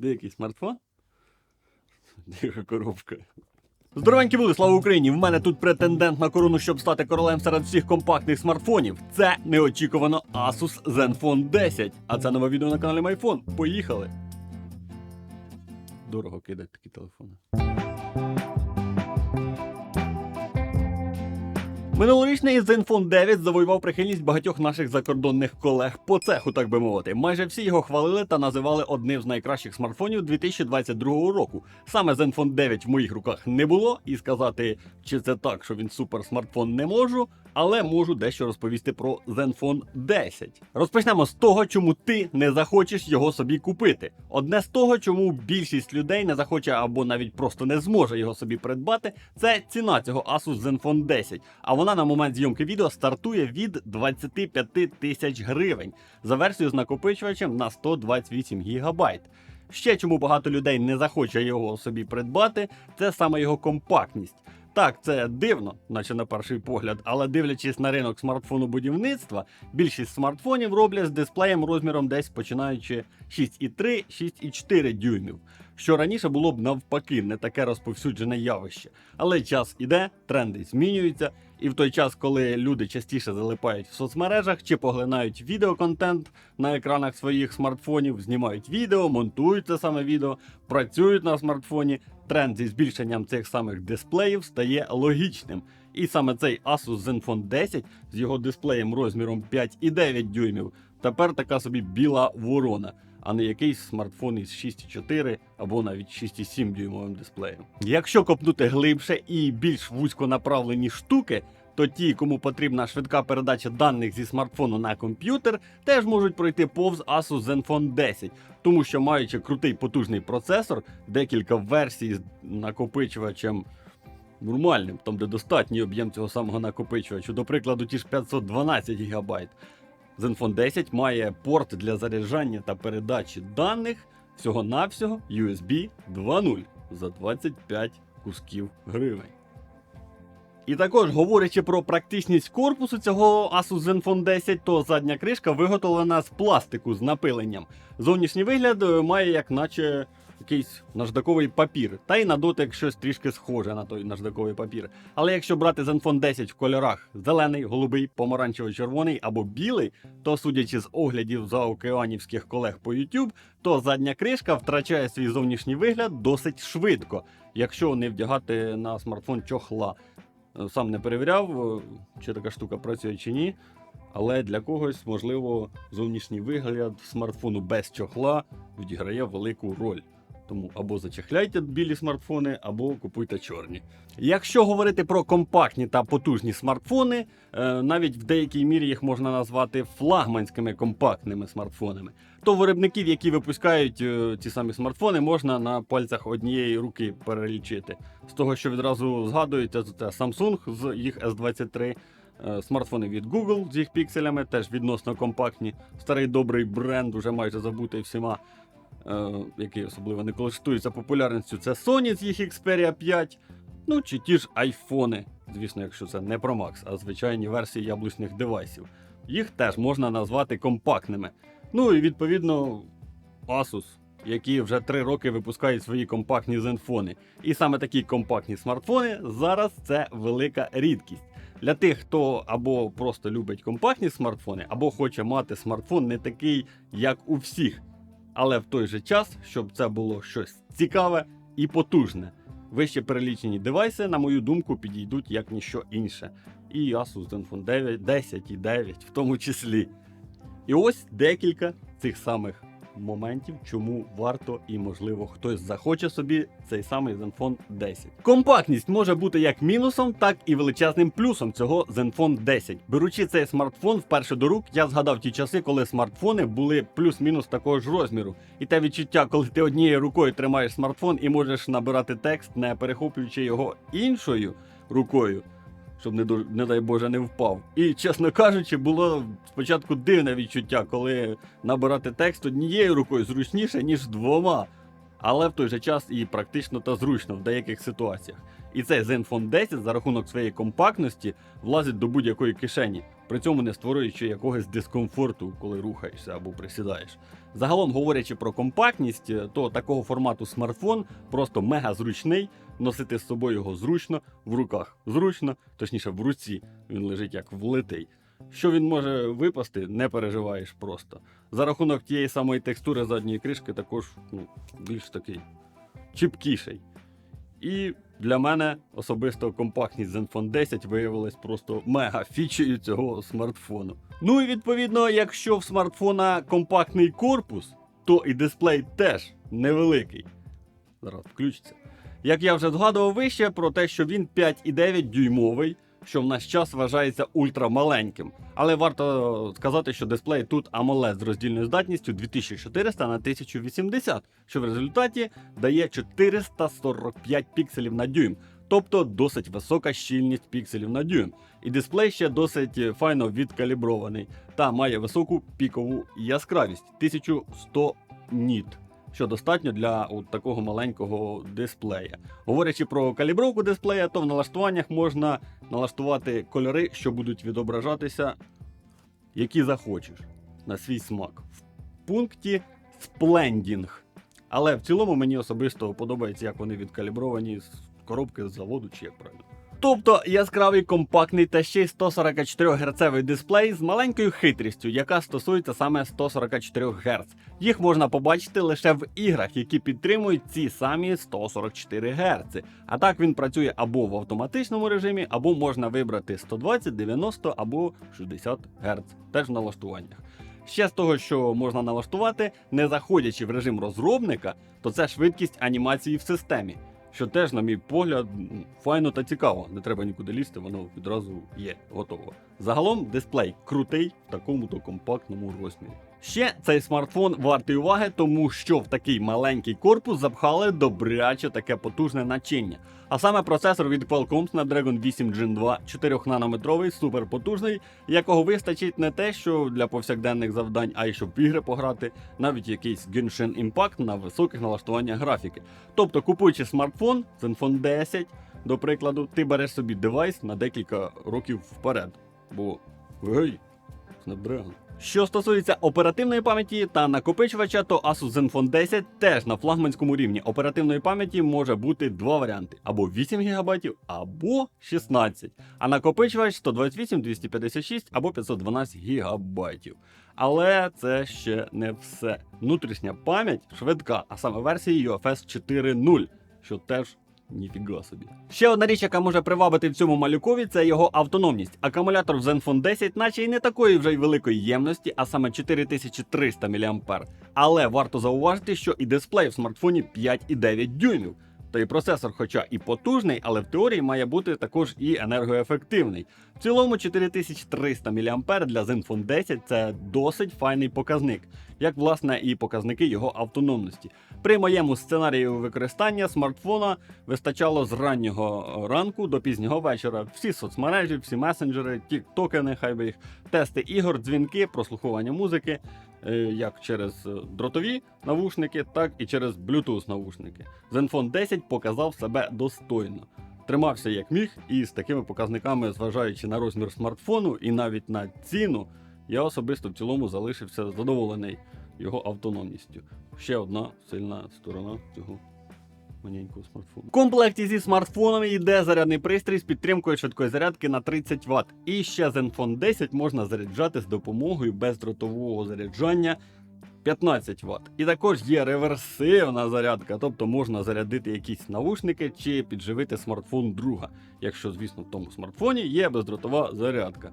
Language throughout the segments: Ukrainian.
Деякий смартфон. Яка коробка. Здоровенькі були, слава Україні! В мене тут претендент на корону, щоб стати королем серед всіх компактних смартфонів. Це неочікувано Asus Zenfone 10. А це нове відео на каналі MyPhone. Поїхали! Дорого кидати такі телефони. Минулорічний Zenfone 9 завоював прихильність багатьох наших закордонних колег по цеху, так би мовити. Майже всі його хвалили та називали одним з найкращих смартфонів 2022 року. Саме Zenfone 9 в моїх руках не було, і сказати, чи це так, що він супер смартфон не можу, але можу дещо розповісти про Zenfone 10. Розпочнемо з того, чому ти не захочеш його собі купити. Одне з того, чому більшість людей не захоче або навіть просто не зможе його собі придбати, це ціна цього Asus Zenfone 10. А вона на момент зйомки відео стартує від 25 тисяч гривень за версію з накопичувачем на 128 гігабайт. Ще чому багато людей не захоче його собі придбати, це саме його компактність. Так, це дивно, наче на перший погляд, але дивлячись на ринок смартфону будівництва, більшість смартфонів роблять з дисплеєм розміром десь починаючи 6,3-6,4 дюймів, що раніше було б навпаки не таке розповсюджене явище. Але час іде, тренди змінюються, і в той час, коли люди частіше залипають в соцмережах чи поглинають відеоконтент на екранах своїх смартфонів, знімають відео, монтують це саме відео, працюють на смартфоні, тренд зі збільшенням цих самих дисплеїв стає логічним. І саме цей Asus Zenfone 10 з його дисплеєм розміром 5,9 дюймів тепер така собі біла ворона, а не якийсь смартфон із 6,4 або навіть 6,7 дюймовим дисплеєм. Якщо копнути глибше і більш вузько направлені штуки, то ті, кому потрібна швидка передача даних зі смартфону на комп'ютер, теж можуть пройти повз Asus Zenfone 10, тому що маючи крутий потужний процесор, декілька версій з накопичувачем нормальним, там де достатній об'єм цього самого накопичувачу, до прикладу, ті ж 512 ГБ. Zenfone 10 має порт для заряджання та передачі даних всього-навсього USB 2.0 за 25 кусків гривень. І також, говорячи про практичність корпусу цього Asus Zenfone 10, то задня кришка виготовлена з пластику з напиленням. Зовнішній вигляд е, має як наче якийсь наждаковий папір, та й на дотик щось трішки схоже на той наждаковий папір. Але якщо брати Zenfone 10 в кольорах зелений, голубий, помаранчево-червоний або білий, то судячи з оглядів заокеанівських колег по YouTube, то задня кришка втрачає свій зовнішній вигляд досить швидко, якщо не вдягати на смартфон чохла. Е, Сам не перевіряв, е, чи така штука працює чи ні. Але для когось, можливо, зовнішній вигляд смартфону без чохла відіграє велику роль. Тому або зачехляйте білі смартфони, або купуйте чорні. Якщо говорити про компактні та потужні смартфони, е, навіть в деякій мірі їх можна назвати флагманськими компактними смартфонами, то виробників, які випускають е, ці самі смартфони, можна на пальцях однієї руки перелічити. З того, що відразу згадується, це Samsung з їх S23. е, Смартфони від Google з їх пікселями теж відносно компактні. Старий добрий бренд, уже майже забутий всіма, який особливо не користується популярністю. Це Sony з їх Xperia 5. Ну чи ті ж айфони, звісно, якщо це не Pro Max, а звичайні версії яблучних девайсів. Їх теж можна назвати компактними. Ну і відповідно Asus, які вже три роки випускають свої компактні зенфони. І саме такі компактні смартфони зараз це велика рідкість. Для тих, хто або просто любить компактні смартфони, або хоче мати смартфон не такий, як у всіх. Але в той же час, щоб це було щось цікаве і потужне. Вище перелічені девайси, на мою думку, підійдуть як ніщо інше. І Asus Zenfone 9, 10 і 9 в тому числі. І ось декілька цих самих моментів, чому варто і можливо хтось захоче собі цей самий Zenfone 10. Компактність може бути як мінусом, так і величезним плюсом цього Zenfone 10. Беручи цей смартфон вперше до рук, я згадав ті часи, коли смартфони були плюс-мінус такого ж розміру. І те відчуття, коли ти однією рукою тримаєш смартфон і можеш набирати текст, не перехоплюючи його іншою рукою щоб не, не дай Боже не впав. І, чесно кажучи, було спочатку дивне відчуття, коли набирати текст однією рукою зручніше, ніж двома. Але в той же час і практично та зручно в деяких ситуаціях. І цей Zenfone 10 за рахунок своєї компактності влазить до будь-якої кишені. при цьому не створюючи якогось дискомфорту, коли рухаєшся або присідаєш. Загалом говорячи про компактність, то такого формату смартфон просто мега зручний. Носити з собою його зручно, в руках зручно, точніше в руці він лежить як влитий. Що він може випасти, не переживаєш просто. За рахунок тієї самої текстури задньої кришки також ну, більш такий чіпкіший. І для мене особисто компактність Zenfone 10 виявилась просто мега фічею цього смартфону. Ну і відповідно, якщо в смартфона компактний корпус, то і дисплей теж невеликий. Зараз включиться. Як я вже згадував вище про те, що він 5,9 дюймовий, що в наш час вважається ультрамаленьким. Але варто сказати, що дисплей тут AMOLED з роздільною здатністю 2400 на 1080, що в результаті дає 445 пікселів на дюйм, тобто досить висока щільність пікселів на дюйм. І дисплей ще досить файно відкалібрований та має високу пікову яскравість 1100 ніт що достатньо для от такого маленького дисплея. Говорячи про калібровку дисплея, то в налаштуваннях можна налаштувати кольори, що будуть відображатися, які захочеш на свій смак. В пункті Splending. Але в цілому мені особисто подобається, як вони відкалібровані з коробки з заводу, чи як правильно. Тобто яскравий компактний та ще й 144 Гц дисплей з маленькою хитрістю, яка стосується саме 144 Гц. Їх можна побачити лише в іграх, які підтримують ці самі 144 Гц. А так він працює або в автоматичному режимі, або можна вибрати 120, 90 або 60 Гц. Теж в налаштуваннях. Ще з того, що можна налаштувати, не заходячи в режим розробника, то це швидкість анімації в системі. Що теж, на мій погляд, файно та цікаво. Не треба нікуди лізти, воно відразу є, готово. Загалом дисплей крутий в такому то компактному розмірі. Ще цей смартфон вартий уваги, тому що в такий маленький корпус запхали добряче таке потужне начиння. А саме процесор від Qualcomm Snapdragon 8 Gen 2 4-нанометровий, суперпотужний, якого вистачить не те, що для повсякденних завдань, а й щоб в ігри пограти, навіть якийсь Genshin Impact на високих налаштуваннях графіки. Тобто, купуючи смартфон, Zenfone 10, до прикладу, ти береш собі девайс на декілька років вперед. Бо гей, Snapdragon. Що стосується оперативної пам'яті та накопичувача, то Asus Zenfone 10 теж на флагманському рівні оперативної пам'яті може бути два варіанти: або 8 ГБ, або 16. А накопичувач 128, 256 або 512 ГБ. Але це ще не все. Внутрішня пам'ять швидка, а саме версії UFS 4.0, що теж Ніфіга собі. Ще одна річ, яка може привабити в цьому малюкові, це його автономність. Акумулятор в Zenfone 10, наче й не такої вже й великої ємності, а саме 4300 мА. Але варто зауважити, що і дисплей в смартфоні 5,9 дюймів. Та й процесор, хоча і потужний, але в теорії має бути також і енергоефективний. В цілому 4300 мАh для Zenfone 10 це досить файний показник, як власне і показники його автономності. При моєму сценарію використання смартфона вистачало з раннього ранку до пізнього вечора. Всі соцмережі, всі месенджери, тіктоки, нехай би їх, тести ігор, дзвінки, прослуховування музики, як через е, дротові навушники, так і через Bluetooth навушники. Zenfone 10 показав себе достойно. Тримався як міг, і з такими показниками, зважаючи на розмір смартфону і навіть на ціну, я особисто в цілому залишився задоволений його автономністю. Ще одна сильна сторона цього маленького смартфону. В комплекті зі смартфоном йде зарядний пристрій з підтримкою швидкої зарядки на 30 Вт. І ще Zenfone 10 можна заряджати з допомогою бездротового заряджання 15 Вт. І також є реверсивна зарядка, тобто можна зарядити якісь навушники чи підживити смартфон друга, якщо, звісно, в тому смартфоні є бездротова зарядка.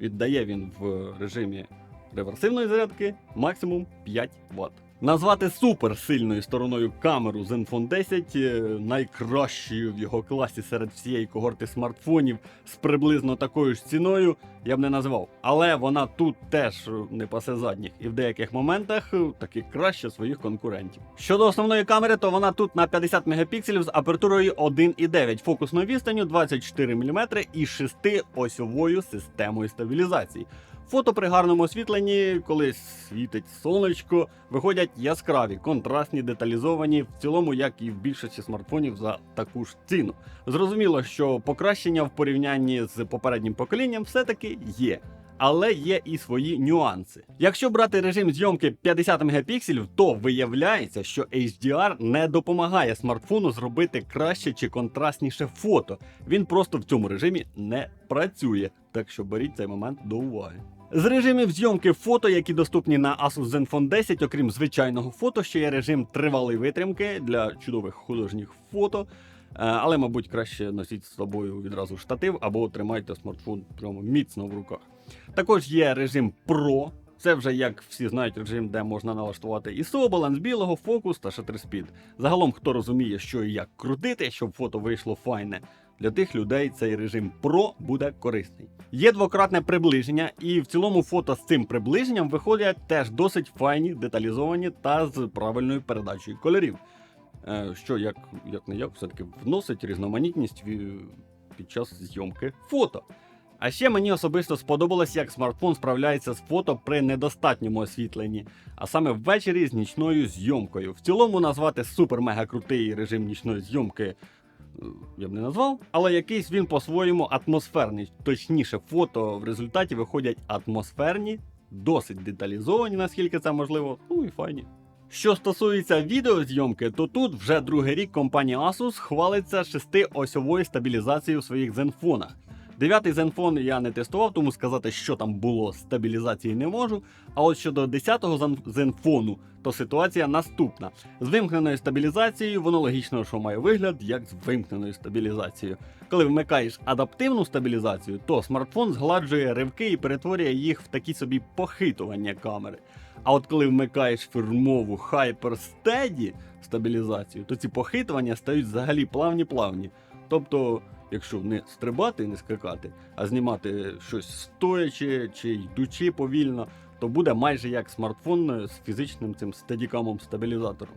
Віддає він в режимі реверсивної зарядки максимум 5 Вт. Назвати суперсильною стороною камеру Zenfone 10 е, найкращою в його класі серед всієї когорти смартфонів з приблизно такою ж ціною я б не назвав. Але вона тут теж е, не пасе задніх, і в деяких моментах е, таки краще своїх конкурентів. Щодо основної камери, то вона тут на 50 мегапікселів з апертурою 1,9, фокусною відстанню 24 мм і 6-осьовою системою стабілізації. Фото при гарному освітленні, коли світить сонечко, виходять яскраві, контрастні, деталізовані, в цілому, як і в більшості смартфонів за таку ж ціну. Зрозуміло, що покращення в порівнянні з попереднім поколінням все-таки є. Але є і свої нюанси. Якщо брати режим зйомки 50 мегапікселів, то виявляється, що HDR не допомагає смартфону зробити краще чи контрастніше фото. Він просто в цьому режимі не працює. Так що беріть цей момент до уваги. З режимів зйомки фото, які доступні на Asus Zenfone 10, окрім звичайного фото, ще є режим тривалої витримки для чудових художніх фото. Е, Але, мабуть, краще носіть з собою відразу штатив або тримайте смартфон прямо міцно в руках. Також є режим Pro. Це вже, як всі знають, режим, де можна налаштувати ISO, баланс білого, фокус та speed. Загалом, хто розуміє, що і як крутити, щоб фото вийшло файне. Для тих людей цей режим Pro буде корисний. Є двократне приближення, і в цілому фото з цим приближенням виходять теж досить файні, деталізовані та з правильною передачею кольорів. Е, Що як, як не як, все-таки вносить різноманітність під час зйомки фото. А ще мені особисто сподобалось, як смартфон справляється з фото при недостатньому освітленні, а саме ввечері з нічною зйомкою. В цілому назвати супер-мега крутий режим нічної зйомки я б не назвав, але якийсь він по-своєму атмосферний. Точніше, фото в результаті виходять атмосферні, досить деталізовані, наскільки це можливо, ну і файні. Що стосується відеозйомки, то тут вже другий рік компанія Asus хвалиться шестиосьовою стабілізацією в своїх зенфонах. Дев'ятий Zenfone я не тестував, тому сказати, що там було стабілізації не можу. А от щодо 10-го Zenfone, то ситуація наступна: з вимкненою стабілізацією воно логічно, що має вигляд як з вимкненою стабілізацією. Коли вмикаєш адаптивну стабілізацію, то смартфон згладжує ривки і перетворює їх в такі собі похитування камери. А от коли вмикаєш фірмову Hypersteady стабілізацію, то ці похитування стають взагалі плавні-плавні. Тобто, якщо не стрибати і не скакати, а знімати щось стоячи чи йдучи повільно, то буде майже як смартфон з фізичним цим стедікамом стабілізатором.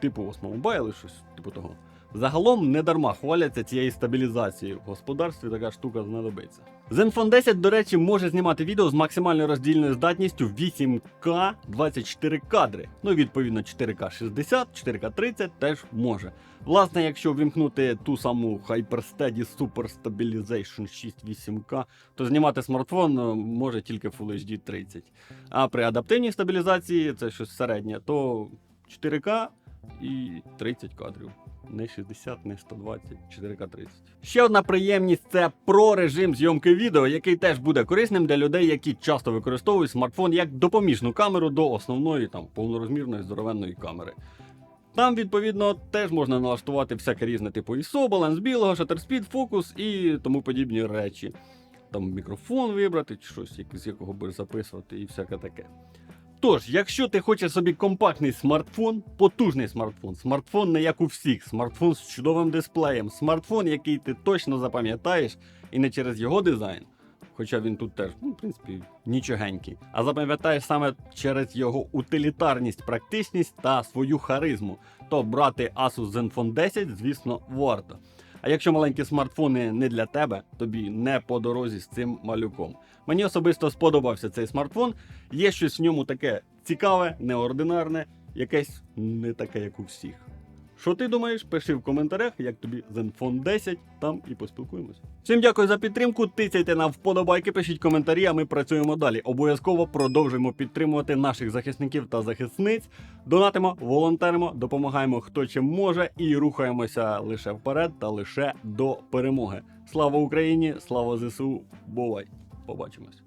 Типу Osmo Mobile, щось типу того. Загалом не дарма хваляться цією стабілізацією. В господарстві така штука знадобиться. Zenfone 10, до речі, може знімати відео з максимальною роздільною здатністю 8К 24 кадри. Ну, відповідно, 4К 60, 4К 30 теж може. Власне, якщо вімкнути ту саму Hypersteady Super Stabilization 6-8K, то знімати смартфон е, може тільки Full HD 30. А при адаптивній стабілізації це щось середнє, то 4К і 30 кадрів. Не 60, не 120, 4К 30. Ще одна приємність це про режим зйомки відео, який теж буде корисним для людей, які часто використовують смартфон як допоміжну камеру до основної там повнорозмірної здоровенної камери. Там, відповідно, теж можна налаштувати всяке різне, типу ISO, баланс білого, speed, фокус і тому подібні речі. Там мікрофон вибрати, чи щось, з якого будеш записувати, і всяке таке. Тож, якщо ти хочеш собі компактний смартфон, потужний смартфон, смартфон не як у всіх, смартфон з чудовим дисплеєм, смартфон, який ти точно запам'ятаєш, і не через його дизайн, хоча він тут теж, ну, в принципі, нічогенький, а запам'ятаєш саме через його утилітарність, практичність та свою харизму, то брати Asus Zenfone 10, звісно, варто. А якщо маленькі смартфони не для тебе, тобі не по дорозі з цим малюком. Мені особисто сподобався цей смартфон. Є щось в ньому таке цікаве, неординарне, якесь не таке, як у всіх. Що ти думаєш? Пиши в коментарях, як тобі Zenfone 10, там і поспілкуємось. Всім дякую за підтримку. Тицяйте нам вподобайки, пишіть коментарі, а ми працюємо далі. Обов'язково продовжуємо підтримувати наших захисників та захисниць. Донатимо, волонтеримо, допомагаємо хто чим може і рухаємося лише вперед та лише до перемоги. Слава Україні! Слава ЗСУ! Бувай! Побачимось!